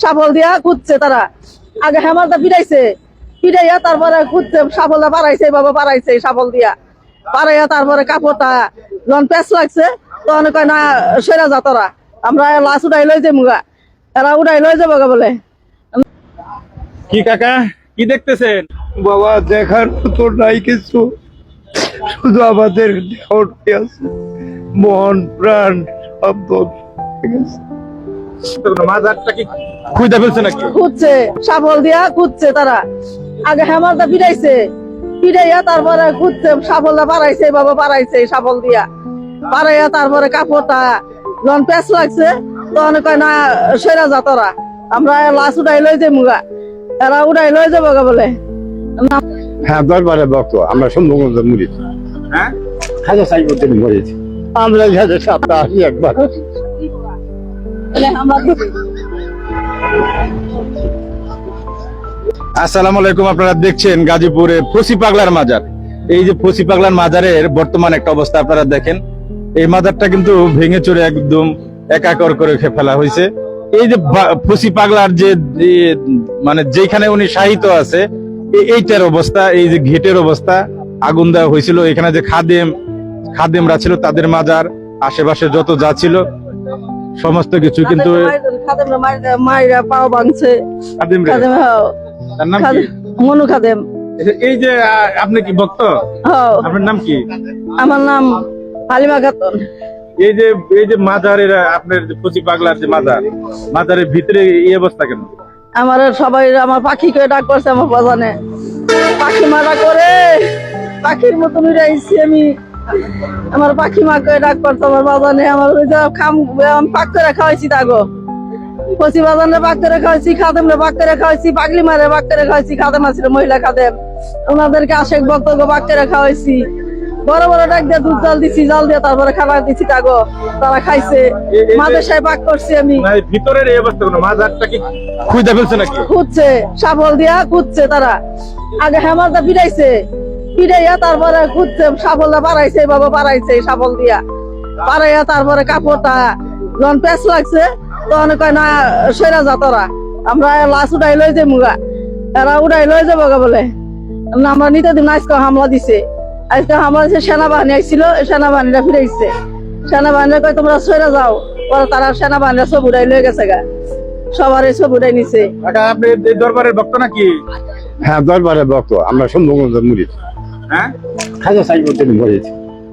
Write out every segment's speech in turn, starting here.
Shuffle দিয়া খুঁজছে তারা। আগে হেমালটা পিটাইছে পিটাইয়া তারপরে খুঁজছে সাফলটা পারাইছে বাবা পারাইছে সাফল দিয়া। পারাইয়া তারপরে কাপড়টা যখন পেঁচ লাগছে তখন কয় না সেরা যা তোরা। আমরা লাশ উঠাই লই যাব গা। এরা উঠাই লই যাব গা বলে। কি কাকা কি দেখতেছেন? বাবা দেখার মতো নাই কিছু। শুধু আমাদের দেহটি আছে? মন প্রাণ শব্দ ঠিক আছে মাজারটা কি? খুঁজে ফেলছে নাকি? খুঁজছে সাফল দিয়া খুঁজছে তারা। আগে হেমালটা পিটাইছে পিটাইয়া তারপরে খুঁজছে সাফলটা পারাইছে বাবা পারাইছে সাফল দিয়া। পারাইয়া তারপরে কাপড়টা যখন পেঁচ লাগছে তখন কয় না সেরা যা তোরা আমরা লাশ উঠাই লই যাব গা। এরা উঠাই লই যাব গা বলে। না- হ্যাঁ দরবারে ভক্ত আমরা সম্ভবত হ্যাঁ? হাজার সাই করতে মরেছি। আমরা হাজার সপ্তাহ আসি একবার। আমরা আসসালামু আলাইকুম আপনারা দেখছেন গাজীপুরে ফসি পাগলার মাজার। এই যে ফসি পাগলার মাজারের বর্তমান একটা অবস্থা আপনারা দেখেন। এই মাজারটা কিন্তু ভেঙে চড়ে একদম একাকর করে ফেলা হয়েছে। এই যে ফসি পাগলার যে, মানে যেখানে উনি সাহিত্য আছে এইটার অবস্থা এই যে ঘেটের অবস্থা আগুন দেওয়া হয়েছিল। এখানে যে খাদেম খাদেমরা ছিল তাদের মাজার আশেপাশে যত যা ছিল সমস্ত কিছু কিন্তু মাইরা পাও ভাঙছে মনু খাদেম। এই যে আপনি কি ভক্ত? আপনার নাম কি? আমার নাম হালিমা খাতুন। এই যে এই যে মাজারের আপনার পাগলার যে মাজার মাজারের ভিতরে এই অবস্থা কেন? আমার সবাই আমার পাখিকে ডাক করছে আমার বাজানে। পাখি মারা করে পাখির মতন উড়াইছি আমি। আমার পাখি ডাক আমার বাজানে আমার পাক করে খাওয়াইছি বাজানে পাক করে খাওয়াইছি পাক করে খাওয়াইছি পাগলি মারে পাক করে খাওয়াইছি খাদেম মহিলা খাদেম ওনাদেরকে আশেক বক্তব্য পাক করে খাওয়াইছি বড় বড় ডাক দিয়ে দুধ জল দিছি জল দিয়ে তারপরে খাবার দিছি তাগো তারা খাইছে মাদেশায় পাক করছি আমি ভিতরের এই অবস্থা কেন মাজারটা কি খুঁজে ফেলছে নাকি খুঁজছে দিয়া খুঁজছে তারা আগে হেমালটা পিটাইছে পিটাইয়া তারপরে খুঁজছে বাবা পারাইছে সাফল দিয়া। পারাইয়া তারপরে কাপড়টা যখন পেঁচ লাগছে তখন কয় না সেরা যা তোরা আমরা লাশ উঠাই লই যাব গা। এরা উঠাই লই যাব বলে। না, আমরা নিতে দিন আজকে হামলা দিছে। আজকে হামলা দিছে সেনাবাহিনী আইছিল সেনাবাহিনীরা ফিরাইছে। সেনাবাহিনীরা কয় তোমরা সরে যাও। পরে তারা সেনাবাহিনীরা সব উঠাই লয়ে গেছে গা। সবার সব উঠাই নিছে। আপনি দরবারের ভক্ত নাকি? হ্যাঁ দরবারে ভক্ত আমরা মরিছি হ্যাঁ? হাজার সাই করতে মরেছি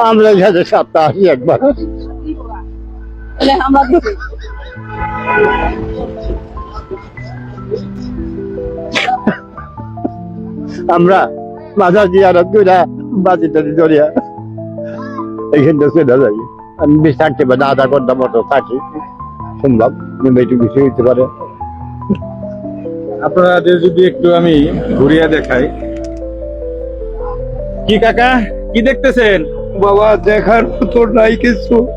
আমরা হাজার সপ্তাহ আসি একবার। আমরা মাঝা জিয়ারত করে বাজি টাজি ধরিয়া এইখানটা চলে যাই। আমি বেশ থাকতে পারি আধা ঘণ্টা মতো থাকি। সম্ভব একটু বেশি হইতে পারে। আপনাদের যদি একটু আমি ঘুরিয়ে দেখাই। কি কাকা? কি দেখতেছেন? বাবা, দেখার মতো নাই কিছু।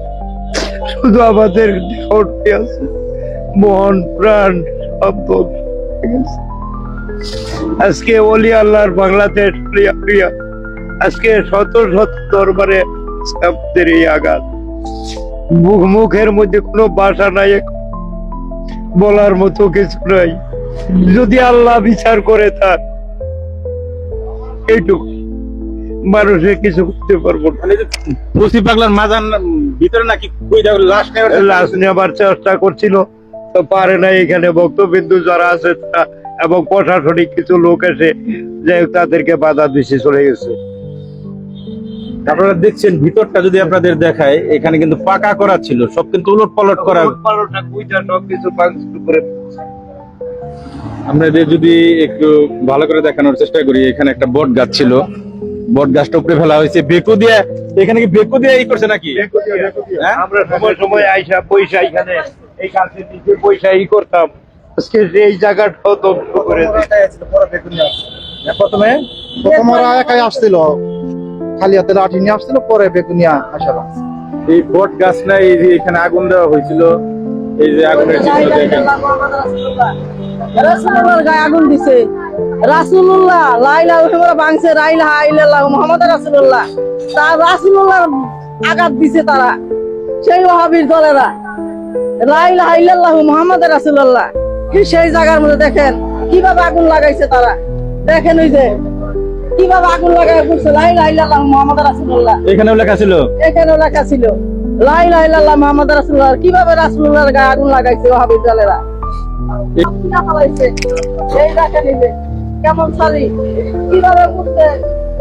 শুধু আমাদের আছে। মন প্রাণ আছে? আজকে অলি আল্লাহর প্রিয়া আজকে শত শত দরবারে শব্দের এই আঘাত। মুখ, মুখের মধ্যে কোনো ভাষা নাই বলার মতো কিছু নাই। যদি আল্লাহ বিচার করে তার, এইটুকু। মানুষের কিছু করতে পারব মানে পাগলার মাজার ভিতরে নাকি খুঁজে লাশ নেওয়ার চেষ্টা করছিল তো পারে না এখানে। ভক্তবিন্দু যারা আছে তারা এবং প্রশাসনিক কিছু লোক এসে যে তাদেরকে বাধা দিছে চলে গেছে। আপনারা দেখছেন ভিতরটা যদি আপনাদের দেখায় এখানে কিন্তু পাকা করা ছিল। সব কিন্তু উলট পালট করা সবকিছু ভাঙচুর করে আপনাদের যদি একটু ভালো করে দেখানোর চেষ্টা করি এখানে একটা বট গাছ ছিল। বট গাছটা উপরে ফেলা হয়েছে। বেকু দিয়ে এখানে কি বেকু দিয়ে ই করছে নাকি? হ্যাঁ? আমরা সময় সময় আইসা পয়সা এখানে এই পয়সা ই করতাম। আজকে এই জায়গাটাও ধ্বংস করে প্রথমে প্রথম ওরা একাই আসছিল। খালি হাতে লাঠি নিয়ে আসছিল পরে বেগুনিয়া আসালাম এই বট গাছ না এই যে এখানে আগুন দেওয়া হয়েছিল এই যে আগুনের চিত্র দেখেন। আগুন দিছে। রাসূলুল্লাহ লা ইলাহা ইল্লাল্লাহ বাংছে লা ইলাহা ইল্লাল্লাহ মুহাম্মদ রাসূলুল্লাহ। তার রাসূলুল্লাহর আঘাত দিছে তারা সেই ওয়াহাবির দলেরা। লা ইলাহা ইল্লাল্লাহ মুহাম্মদ রাসূলুল্লাহ। সেই জায়গার মধ্যে দেখেন কীভাবে আগুন লাগাইছে তারা। দেখেন ওই যে কীভাবে আগুন লাগাই করছে লাই লাই লাল্লাহ মোহাম্মদ রাসুল্লাহ এখানেও লেখা ছিল? এখানেও লেখা ছিল লাই লাই লাল্লাহ মোহাম্মদ রাসুল্লাহ কীভাবে রাসুল্লাহর গায়ে আগুন লাগাইছে ওহাবির দলেরা। এই দেখেন এই কেমন সারি কীভাবে করছে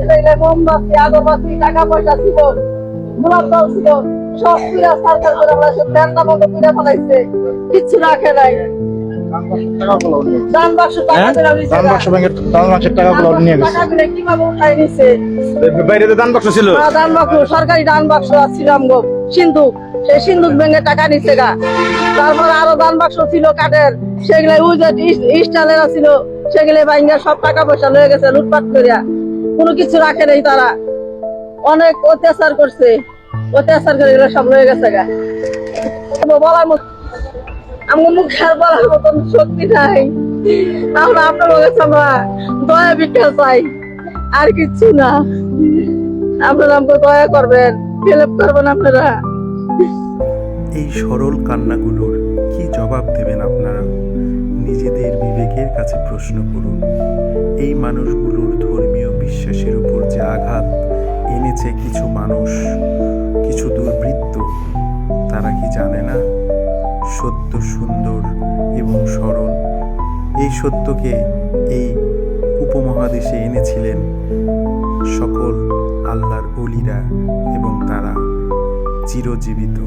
এটাইলে মোমবাতি আগরবাতি টাকা পয়সা ছিল গোলাপ জল ছিল সব পুরা সরকার করে ফেলাইছে প্যান্ডা মতো পুরা ফেলাইছে কিচ্ছু রাখে নাই। দান বাক্স টাকা হ্যাঁ? দান বাক্স ব্যাংকের দান বাক্সের টাকাগুলো নিয়ে গেছে। কীভাবে উঠাই নিছে? বাইরে দান বাক্স ছিল। হ্যাঁ, দান বাক্স সরকারি দান বাক্স ছিলাম গো সিন্ধুক সেই সিন্ধুক ব্যাংকে টাকা নিচ্ছে গা। তারপর আরও দান বাক্স ছিল কাঠের। সেগুলো ওই ছিল। বাইঙ্গা সব টাকা পয়সা লয়ে গেছে, লুটপাট করিয়া। কোনো কিছু রাখে নাই তারা। অনেক অত্যাচার করছে। অত্যাচার করে সব লয়ে গেছে গা। বলার আমার মুখে আর বলার মতন শক্তি নাই। আমরা আপনার কাছে আমরা দয়া ভিক্ষা চাই। আর না। আপনারা আমাকে দয়া করবেন, হেল্প করবেন আপনারা। এই সরল কান্নাগুলোর কি জবাব দেবেন আপনারা? নিজেদের বিবেকের কাছে প্রশ্ন করুন, এই মানুষগুলোর ধর্মীয় বিশ্বাসের উপর যে আঘাত এনেছে কিছু মানুষ, কিছু দুর্বৃত্ত, তারা কি জানে না? সত্য সুন্দর এবং সরল। এই সত্যকে এই উপমহাদেশে এনেছিলেন সকল আল্লাহর অলিরা এবং তারা চিরজীবিত।